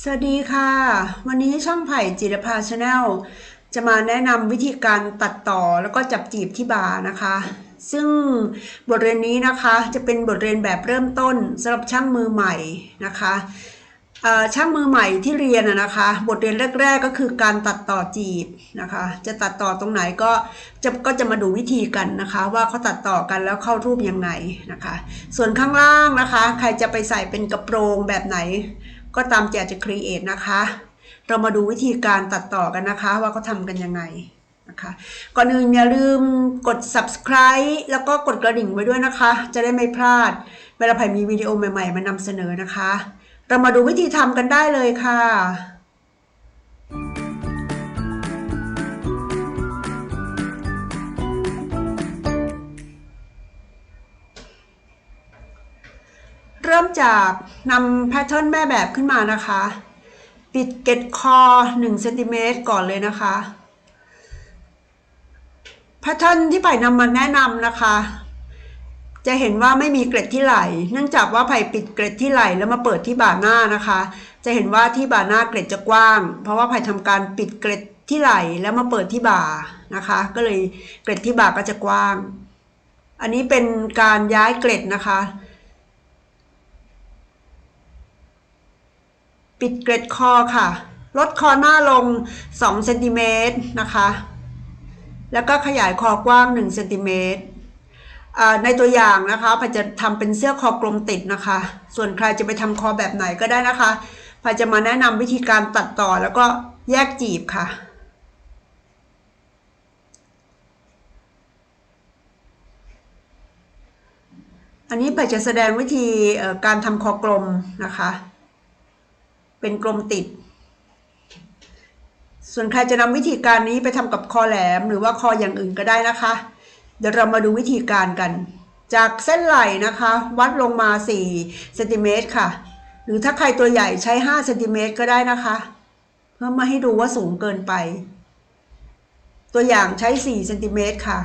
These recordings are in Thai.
สวัสดีค่ะ วันนี้ช่องไผ่จิรภาชาแนลจะมาแนะนำวิธีการตัดต่อแล้วก็จับจีบที่บาร์นะคะ ซึ่งบทเรียนนี้นะคะจะเป็นบทเรียนแบบเริ่มต้นสำหรับช่างมือใหม่นะคะช่างมือใหม่ที่เรียนนะคะ บทเรียนแรก ๆ ก็คือการตัดต่อจีบนะคะ จะตัดต่อตรงไหนก็จะก็จะมาดูวิธีกันนะคะ ว่าเขาตัดต่อกันแล้วเข้ารูปยังไงนะคะ ส่วนข้างล่างนะคะ ใครจะไปใส่เป็นกระโปรงแบบไหน ก็ตามแจจะครีเอทนะคะ เรามาดูวิธีการตัดต่อกันนะคะ ว่าเขาทำกันยังไงนะคะ ก่อนอื่นอย่าลืมกด subscribe แล้วก็กดกระดิ่งไว้ด้วยนะคะ จะได้ไม่พลาด เวลาไผ่มีวิดีโอใหม่ๆ มานำเสนอนะคะ เรามาดูวิธีทำกันได้เลยค่ะ เริ่มจากนำแพทเทิร์นแม่แบบขึ้นมานะคะ ปิดเกล็ดคอ1เซนติเมตรก่อนเลยนะคะแพทเทิร์นที่ไผ่นำมาแนะนำนะคะ จะเห็นว่าไม่มีเกล็ดที่ไหล เนื่องจากว่าไผ่ปิดเกล็ดที่ไหลแล้วมาเปิดที่บ่าหน้านะคะ จะเห็นว่าที่บ่าหน้าเกล็ดจะกว้าง เพราะว่าไผ่ทำการปิดเกล็ดที่ไหลแล้วมาเปิดที่บ่านะคะ ก็เลยเกล็ดที่บ่าก็จะกว้าง อันนี้เป็นการย้ายเกล็ดนะคะ ปิดเกล็ดคอค่ะ ลดคอหน้าลง2เซนติเมตรนะคะ แล้วก็ขยายคอกว้าง1เซนติเมตรในตัวอย่างนะคะพาจะทำเป็นเสื้อคอกลมติดนะคะ ส่วนใครจะไปทำคอแบบไหนก็ได้นะคะพาจะมาแนะนำวิธีการตัดต่อแล้วก็แยกจีบค่ะ อันนี้พาจะแสดงวิธีการทำคอกลมนะคะ เป็นกลมติด ส่วนใครจะนำวิธีการนี้ไปทำกับคอแหลมหรือว่าคออย่างอื่นก็ได้นะคะ เดี๋ยวเรามาดูวิธีการกัน จากเส้นไหล่นะคะ วัดลงมา4เซนติเมตรค่ะ หรือถ้าใครตัวใหญ่ใช้5เซนติเมตรก็ได้นะคะ เพื่อมาให้ดูว่าสูงเกินไป ตัวอย่างใช้4เซนติเมตรค่ะ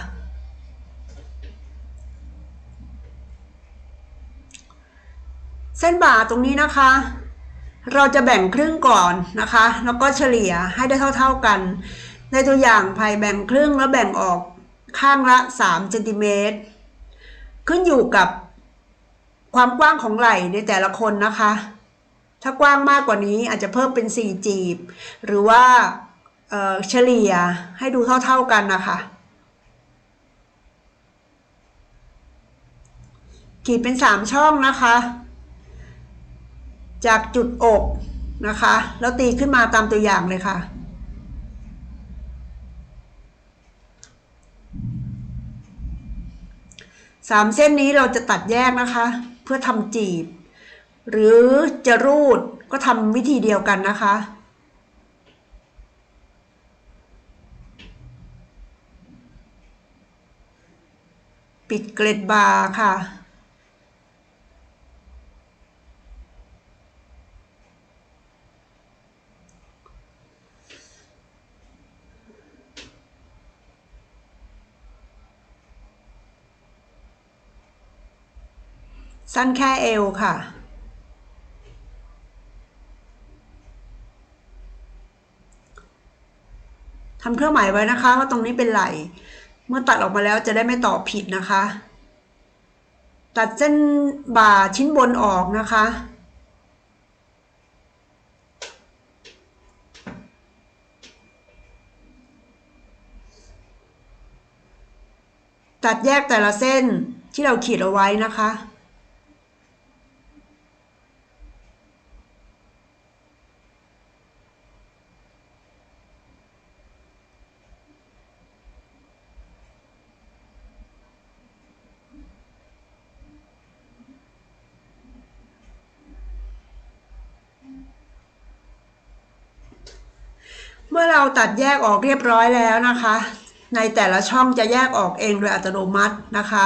เส้นบ่าตรงนี้นะคะ เราจะแบ่งครึ่งก่อนนะคะ แล้วก็เฉลี่ยให้ได้เท่า ๆกัน ในตัวอย่างภายแบ่งครึ่งแล้วแบ่งออกข้างละ3เซนติเมตรขึ้นอยู่กับความกว้างของไหล่ในแต่ละคนนะคะ ถ้ากว้างมากกว่านี้อาจจะเพิ่มเป็น 4 จีบ หรือว่าเเฉลี่ยให้ดูเท่าๆกันนะคะ ขีดเป็น 3 ช่องนะคะ จากจุดอกนะคะ แล้วตีขึ้นมาตามตัวอย่างเลยค่ะสามเส้นนี้เราจะตัดแยกนะคะ เพื่อทำจีบ หรือจะรูดก็ทำวิธีเดียวกันนะคะ ปิดเกล็ดบาร์ค่ะ สั้นแค่เอวค่ะ ทำเครื่องหมายไว้นะคะว่าตรงนี้เป็นไหลเมื่อตัดออกมาแล้วจะได้ไม่ต่อผิดนะคะ ตัดเส้นบ่าชิ้นบนออกนะคะตัดแยกแต่ละเส้นที่เราขีดเอาไว้นะคะ เมื่อเราตัดแยกออกเรียบร้อยแล้วนะคะ ในแต่ละช่องจะแยกออกเองโดยอัตโนมัตินะคะ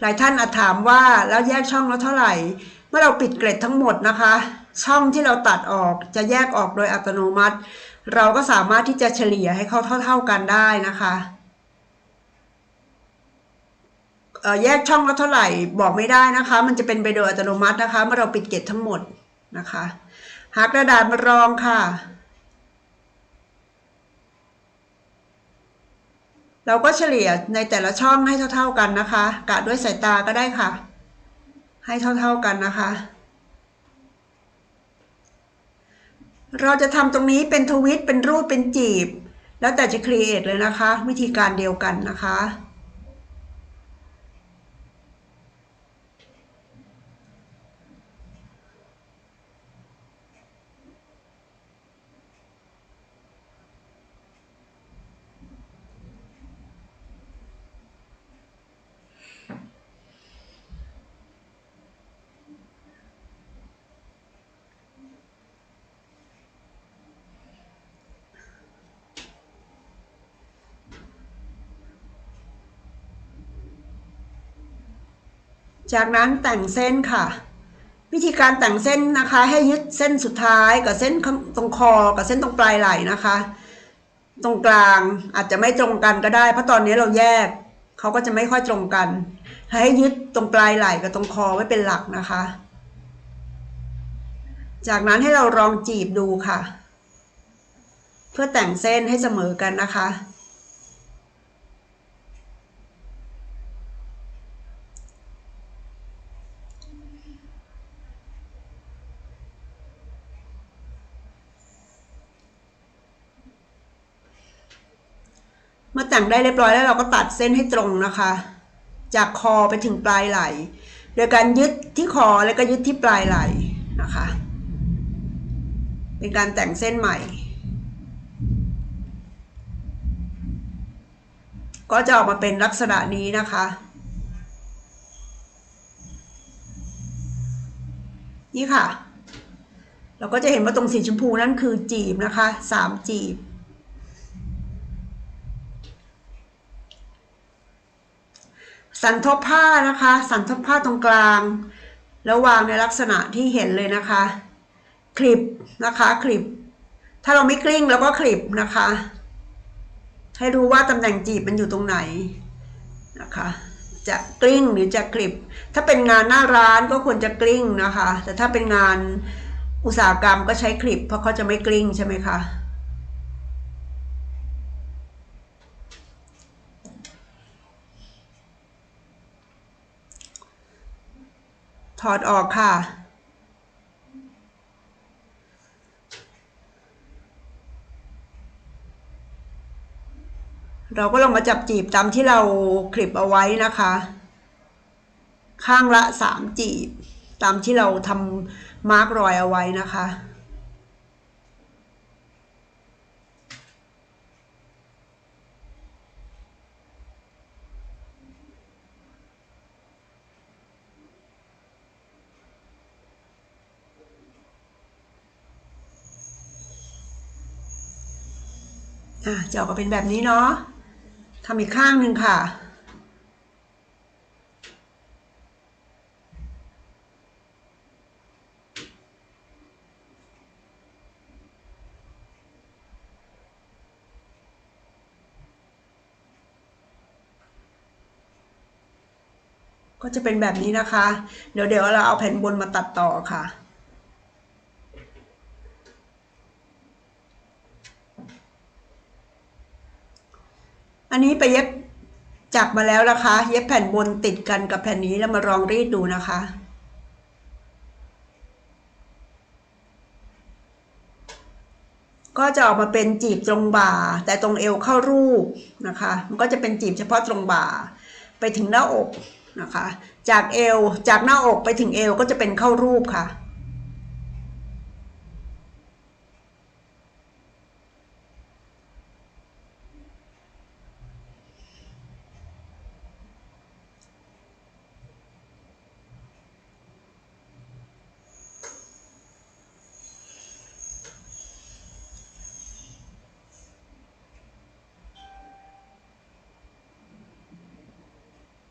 หลายท่านอาจถามว่าแล้วแยกช่องแล้วเท่าไหร่ เมื่อเราปิดเกล็ดทั้งหมดนะคะ ช่องที่เราตัดออกจะแยกออกโดยอัตโนมัติ เราก็สามารถที่จะเฉลี่ยให้เขาเท่า ๆกันได้นะคะแยกช่องแล้วเท่าไหร่บอกไม่ได้นะคะ มันจะเป็นไปโดยอัตโนมัตินะคะ เมื่อเราปิดเกล็ดทั้งหมดนะคะ หากระดาษมารองค่ะ เราก็เฉลี่ยในแต่ละช่องให้เท่า ๆกันนะคะ กะด้วยสายตาก็ได้ค่ะ ให้เท่าๆกันนะคะ เราจะทำตรงนี้เป็นทวิตเป็นรูปเป็นจีบ แล้วแต่จะครีเอทเลยนะคะ วิธีการเดียวกันนะคะ จากนั้นแต่งเส้นค่ะ วิธีการแต่งเส้นนะคะ ให้ยึดเส้นสุดท้ายกับเส้นตรงคอกับเส้นตรงปลายไหล่นะคะ ตรงกลางอาจจะไม่ตรงกันก็ได้ เพราะตอนนี้เราแยกเขาก็จะไม่ค่อยตรงกัน ให้ยึดตรงปลายไหล่กับตรงคอไว้เป็นหลักนะคะ จากนั้นให้เราลองจีบดูค่ะ เพื่อแต่งเส้นให้เสมอกันนะคะ มื่อแต่งได้เรียบร้อยแล้วเราก็ตัดเส้นให้ตรงนะคะ จากคอไปถึงปลายไหล่โดยการยึดที่คอแล้วก็ยึดที่ปลายไหล่นะคะ เป็นการแต่งเส้นใหม่ ก็จะออกมาเป็นลักษณะนี้นะคะ นี่ค่ะ เราก็จะเห็นว่าตรงสีชมพูนั่นคือจีบนะคะสามจีบ สันทบผ้านะคะ สันทบผ้าตรงกลาง แล้ววางในลักษณะที่เห็นเลยนะคะ คลิปนะคะคลิป ถ้าเราไม่กลิ้งแล้วก็คลิปนะคะ ให้รู้ว่าตำแหน่งจีบมันอยู่ตรงไหนนะคะ จะกลิ้งหรือจะคลิป ถ้าเป็นงานหน้าร้านก็ควรจะกลิ้งนะคะ แต่ถ้าเป็นงานอุตสาหกรรมก็ใช้คลิปเพราะเขาจะไม่กลิ้งใช่ไหมคะ อดออกค่ะ เราก็ลองมาจับจีบตามที่เราคลิปเอาไว้นะคะ ข้างละสามจีบ ตามที่เราทำมาร์กรอยเอาไว้นะคะ อะจะออกมาเป็นแบบนี้เนาะทำอีกข้างหนึ่งค่ะ ก็จะเป็นแบบนี้นะคะ เดี๋ยวเดี๋ยวเราเอาแผ่นบนมาตัดต่อค่ะ นนี้ไปเย็บจักมาแล้วนะคะ เย็บแผ่นบนติดกันกับแผ่นนี้แล้วมาลองรีดดูนะคะก็จะออกมาเป็นจีบตรงบ่า แต่ตรงเอวเข้ารูปนะคะ มันก็จะเป็นจีบเฉพาะตรงบ่า ไปถึงหน้าอกนะคะ จากเอวจากหน้าอกไปถึงเอวก็จะเป็นเข้ารูปค่ะ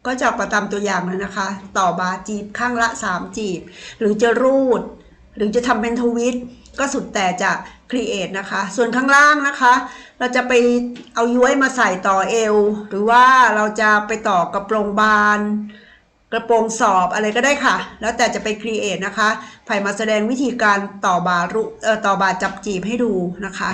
ก็จะออกมาตามตัวอย่างเลยนะคะ ต่อบาจีบข้างละสามจีบ หรือจะรูด หรือจะทำเป็นทวิตก็สุดแต่จะครีเอทนะคะ ส่วนข้างล่างนะคะ เราจะไปเอาย้วยมาใส่ต่อเอว หรือว่าเราจะไปต่อกระโปรงบาน กระโปรงสอบอะไรก็ได้ค่ะ แล้วแต่จะไปครีเอทนะคะไผ่มาแสดงวิธีการต่อบารุเอ่อต่อบาจับจีบให้ดูนะคะ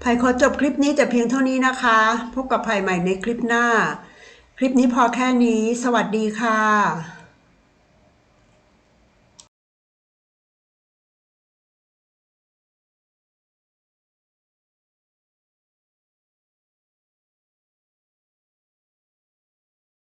ไผ่ขอจบคลิปนี้แต่เพียงเท่านี้นะคะ พบกับไผ่ใหม่ในคลิปหน้า คลิปนี้พอแค่นี้ สวัสดีค่ะ